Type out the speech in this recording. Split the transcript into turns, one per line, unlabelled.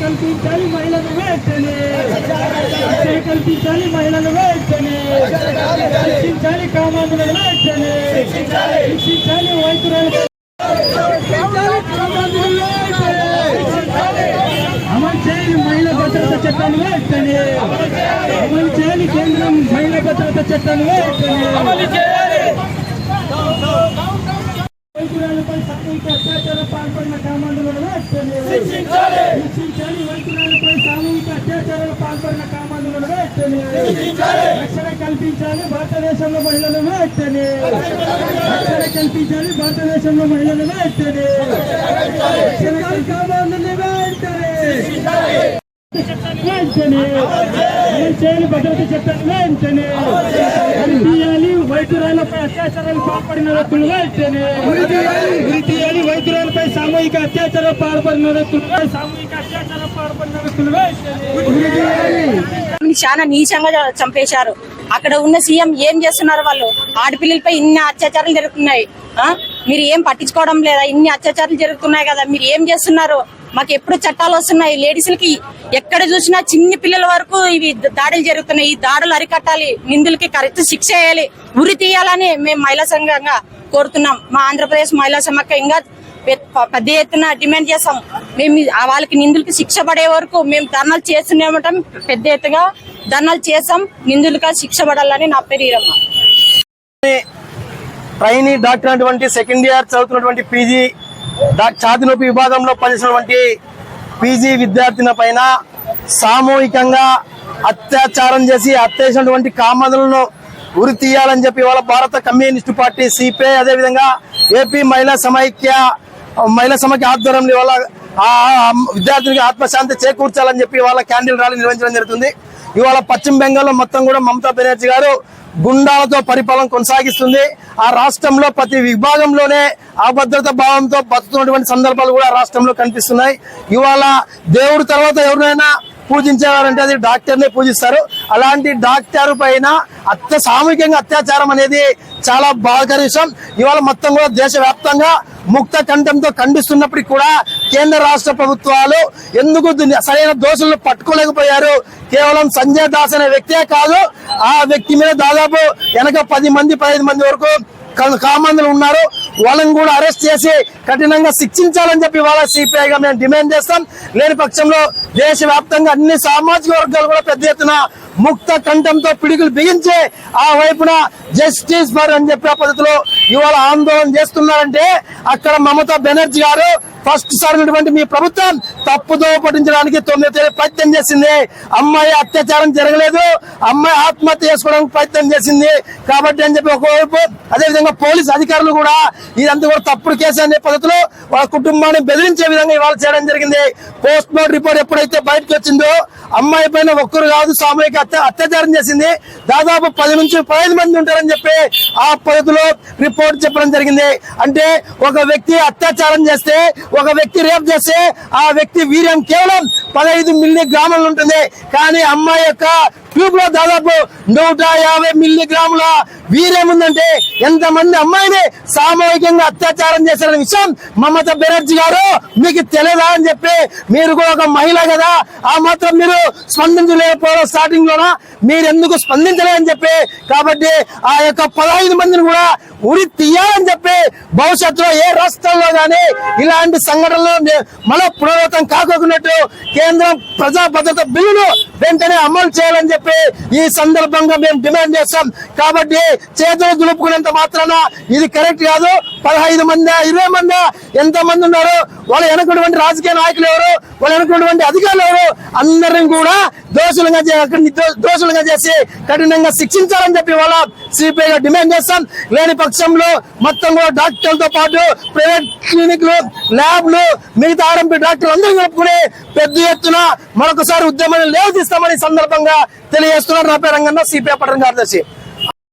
కల్పించాలి మహిళలు వేస్తేనే కల్పించాలి మహిళలు వేస్తేనే రక్షించాలి కామాంధులను వెంటనే రక్షించాలి వైద్యులను అమలు చేయాలి మహిళా భద్రత చట్టాన్ని వెంటనే అమలు చేయాలి కేంద్రం మహిళా భద్రత చట్టాన్ని వైద్యురాలపై సామూహిక అత్యాచారం పాల్పడిన కామాంధులను వెంటనే రక్షించాలి వైద్యురాలపై సామూహిక అత్యాచారాలు పాల్పడిన కామాంధులను వెంటనే రక్షణ కల్పించాలి భారతదేశంలో మహిళలు వెంటనే రక్షణ కల్పించాలి. భారతదేశంలో మహిళలు వెంటనే రక్షణ వెంటనే అమలు భద్రత చట్టాన్ని వెంటనే. తీయాలి వైద్యురాలపై అత్యాచారాలు పాల్పడిన వ్యక్తులు. వెంటనే. తీయాలి వైద్యురాలపై సామూహిక అత్యాచారం పాల్పడిన వ్యక్తులు. సామూహిక అత్యాచారం పాల్పడిన వ్యక్తులు. వెంటనే.
చాలా నీచంగా చంపేశారు. అక్కడ ఉన్న సీఎం ఏం చేస్తున్నారు వాళ్ళు? ఆడపిల్లలపై ఇన్ని అత్యాచారాలు జరుగుతున్నాయి. మీరు ఏం పట్టించుకోవడం లేదా? ఇన్ని అత్యాచారాలు జరుగుతున్నాయి కదా. మీరు ఏం చేస్తున్నారు? మాకు ఎప్పుడు చట్టాలు వస్తున్నాయి? లేడీస్లకి ఎక్కడ చూసినా చిన్ని పిల్లల వరకు ఇవి దాడులు జరుగుతున్నాయి. ఈ దాడులు అరికట్టాలి. నిందులకి కరెక్ట్ శిక్ష వేయాలి. ఉరి తీయాలని మేము మహిళా సంఘంగా కోరుతున్నాం. మా ఆంధ్రప్రదేశ్ మహిళా సమాఖ్య ఇంకా పెద్ద ఎత్తున డిమాండ్ చేస్తాం. మేము వాళ్ళకి నిందులకి శిక్ష పడే వరకు మేము ధర్నాలు చేస్తూనే ఉంటాం పెద్ద ఎత్తుగా ధర్నాలు చేస్తాం. నిందులుగా శిక్ష పడాలని నా పేరు ఈరమ్మ.
ట్రైనీ డాక్టర్ అటువంటి సెకండ్ ఇయర్ చదువుతున్నటువంటి పీజీ ఛాతి నొప్పి విభాగంలో పనిచేసినటువంటి పీజీ విద్యార్థిని పైన సామూహికంగా అత్యాచారం చేసి అత్యేసినటువంటి కామదులను ఉరి తీయాలని చెప్పి వాళ్ళ భారత కమ్యూనిస్టు పార్టీ సిపిఐ అదేవిధంగా ఏపీ మహిళా సమైక్య మహిళా సమైక్య ఆధ్వర్యంలో వాళ్ళ ఆ ఆత్మశాంతి చేకూర్చాలని చెప్పి వాళ్ళ క్యాండిల్ ర్యాలీ నిర్వహించడం జరుగుతుంది. ఇవాళ పశ్చిమ బెంగాల్లో మొత్తం కూడా మమతా బెనర్జీ గారు గుండాలతో పరిపాలన కొనసాగిస్తుంది. ఆ రాష్ట్రంలో ప్రతి విభాగంలోనే అభద్రత భావంతో బతుకుతున్నటువంటి సందర్భాలు కూడా రాష్ట్రంలో కనిపిస్తున్నాయి. ఇవాళ దేవుడి తర్వాత ఎవరినైనా పూజించేవారంటే అది డాక్టర్నే పూజిస్తారు. అలాంటి డాక్టర్ పైన అత్య సామూహికంగా అత్యాచారం అనేది చాలా బాధాకర విషయం ఇవాళ మొత్తం కూడా దేశవ్యాప్తంగా ముక్త కంఠంతో ఖండిస్తున్నప్పటికీ కూడా కేంద్ర రాష్ట్ర ప్రభుత్వాలు ఎందుకు సరైన దోషులను పట్టుకోలేకపోయారు? కేవలం సంజయ్ దాస్ అనే వ్యక్తే కాదు. ఆ వ్యక్తి మీద దాదాపు వెనక పది మంది పదిహేను మంది వరకు కామందులు ఉన్నారు. వాళ్ళని కూడా అరెస్ట్ చేసి కఠినంగా శిక్షించాలని చెప్పి వాళ్ళ సిపిఐగా మేము డిమాండ్ చేస్తాం. లేని పక్షంలో దేశవ్యాప్తంగా అన్ని సామాజిక వర్గాలు కూడా పెద్ద ఎత్తున ముక్త కంఠంతో పిడుగులు బిగించి ఆ వైపున జస్టిస్ ఫర్ అని చెప్పే పద్ధతిలో ఇవాళ ఆందోళన చేస్తున్నారంటే అక్కడ మమతా బెనర్జీ గారు ఫస్ట్ సారినటువంటి మీ ప్రభుత్వం తప్పుదో పట్టించడానికి తొమ్మిది తేదీ ప్రయత్నం చేసింది. అమ్మాయి అత్యాచారం జరగలేదు. అమ్మాయి ఆత్మహత్య చేసుకోవడానికి ప్రయత్నం చేసింది. కాబట్టి అని చెప్పి ఒకవైపు అదేవిధంగా పోలీస్ అధికారులు కూడా ఇదంతా కూడా తప్పుడు కేసు అనే పద్ధతిలో వాళ్ళ కుటుంబాన్ని బెదిరించే విధంగా ఇవాళ చేయడం జరిగింది. పోస్ట్ మార్టం రిపోర్ట్ ఎప్పుడైతే బయటకు వచ్చిందో అమ్మాయి పైన ఒక్కరు కాదు సామూహిక అత్య- అత్యాచారం చేసింది. దాదాపు పది నుంచి పదిహేను మంది ఉంటారని చెప్పి ఆ పద్ధతిలో రిపోర్ట్ చెప్పడం జరిగింది. అంటే ఒక వ్యక్తి అత్యాచారం చేస్తే ఒక వ్యక్తి రేప్ చేస్తే ఆ వ్యక్తి వీర్యం కేవలం పదహైదు మిల్లీ గ్రాములు ఉంటుంది. కానీ అమ్మాయి యొక్క ట్యూబ్లో దాదాపు నూట యాభై మిల్లీ గ్రాముల వీరేముందంటే ఉందంటే ఎంతమంది అమ్మాయిని సామూహికంగా అత్యాచారం చేశారనే విషయం మమతా బెనర్జీ గారు మీకు తెలియదా అని చెప్పి మీరు కూడా ఒక మహిళ కదా. ఆ మాత్రం మీరు స్పందించలేకపోవడం స్టార్టింగ్ లోన? మీరు ఎందుకు స్పందించలేదని చెప్పి కాబట్టి ఆ యొక్క పదహైదు మందిని కూడా ఉరి తీయాలని చెప్పి భవిష్యత్తులో ఏ రాష్ట్రంలో గానీ ఇలాంటి సంఘటనలు మన పురోగతం పునరావృతం కేంద్రం ప్రజా భద్రత బిల్లును వెంటనే అమలు చేయాలని చెప్పి ఈ సందర్భంగా మేము డిమాండ్ చేస్తాం. కాబట్టి చేతులు దులుపుకునేంత మాత్రాన ఇది కరెక్ట్ కాదు. పదహైదు మంది ఇరవై మంది ఎంత మంది ఉన్నారు వాళ్ళు వెనకటువంటి రాజకీయ నాయకులు ఎవరు వాళ్ళు వెనకటువంటి అధికారులు ఎవరు అందరిని కూడా దోషులుగా చే- దోషులుగా చేసి కఠినంగా శిక్షించాలని చెప్పి వాళ్ళ సిపిఐగా డిమాండ్ చేస్తాం. లేని పక్షంలో మొత్తం కూడా డాక్టర్లతో పాటు ప్రైవేట్ క్లినిక్లు ల్యాబ్లు మిగతా ఆర్ఎంపీ డాక్టర్లు అందరూ కలుపుకుని పెద్ద ఎత్తున మరొకసారి ఉద్యమాన్ని లేదు చేస్తామని సందర్భంగా తెలియజేస్తున్నారు. నా పేరు రంగన్న సిపిఐ పట్టణ కార్యదర్శి.